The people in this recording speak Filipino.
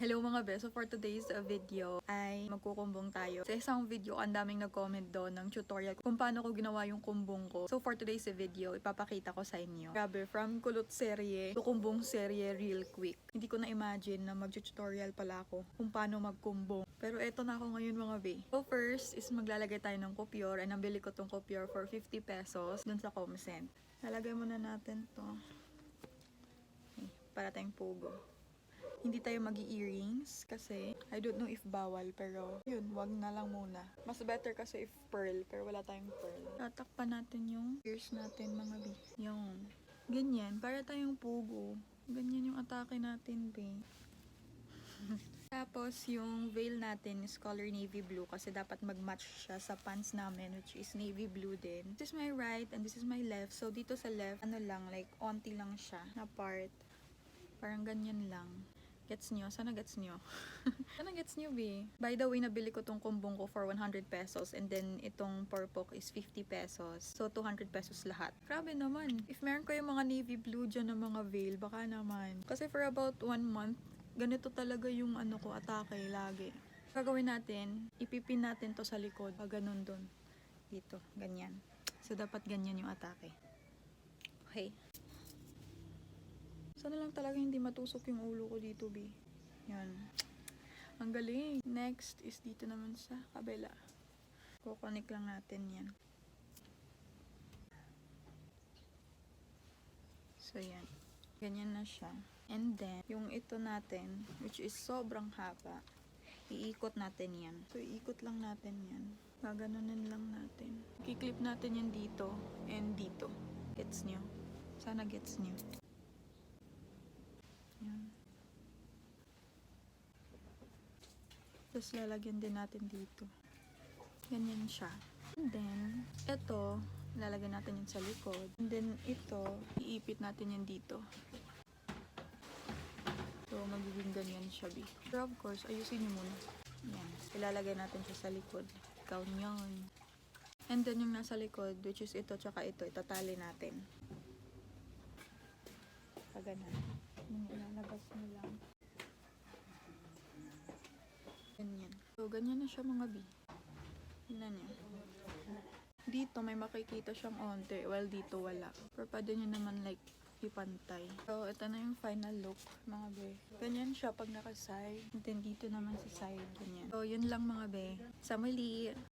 Hello mga be, so for today's uh, video ay magkukumbong tayo. Sa isang video, ang daming nag-comment doon ng tutorial kung paano ko ginawa yung kumbong ko. So for today's uh, video, ipapakita ko sa inyo. Grabe, from kulot serye to kumbong serye real quick. Hindi ko na-imagine na mag-tutorial pala ako kung paano magkumbong. Pero eto na ako ngayon mga be. So first is maglalagay tayo ng kopyor. Ay nabili ko tong kopyor for 50 pesos dun sa Comcent. Lalagay muna natin to. Okay, para tayong pugo hindi tayo mag earrings kasi I don't know if bawal pero yun, wag na lang muna. Mas better kasi if pearl pero wala tayong pearl. Tatakpan natin yung ears natin mga bi. Yung ganyan, para tayong pugo. Ganyan yung atake natin, be. Tapos, yung veil natin is color navy blue kasi dapat mag-match siya sa pants namin which is navy blue din. This is my right and this is my left. So, dito sa left, ano lang, like, onti lang siya na part. Parang ganyan lang. Gets nyo? Sana gets nyo? Sana gets nyo, be? By the way, nabili ko tong kumbong ko for 100 pesos and then itong purpok is 50 pesos. So, 200 pesos lahat. Grabe naman. If meron kayo mga navy blue dyan na mga veil, baka naman. Kasi for about one month, ganito talaga yung ano ko, atake lagi. Gagawin natin, ipipin natin to sa likod. Pag ganun dun. Dito, ganyan. So, dapat ganyan yung atake. Okay. Sana lang talaga hindi matusok yung ulo ko dito, B. Yan. Ang galing. Next is dito naman sa kabila. Kukonik lang natin yan. So, yan. Ganyan na siya. And then, yung ito natin, which is sobrang haba, iikot natin yan. So, iikot lang natin yan. Gaganunin lang natin. Kiklip natin yan dito and dito. Gets nyo? Sana gets nyo. Yan. Tapos lalagyan din natin dito. Ganyan siya. And then, ito, lalagyan natin yun sa likod. And then, ito, iipit natin yan dito. So, magiging ganyan siya, B. Pero of course, ayusin nyo muna. Yan. Ilalagay natin siya sa likod. Ikaw yun. And then, yung nasa likod, which is ito, tsaka ito, itatali natin. Paganan. Yung ilalabas mo lang. Ganyan. Na siya mga B. Tingnan niyo. Dito may makikita siyang onte, while dito wala. Pero pwede nyo naman like ipantay. So, ito na yung final look, mga be. Ganyan siya pag naka-side. And then dito naman sa side, ganyan. So, yun lang mga be. Sa muli,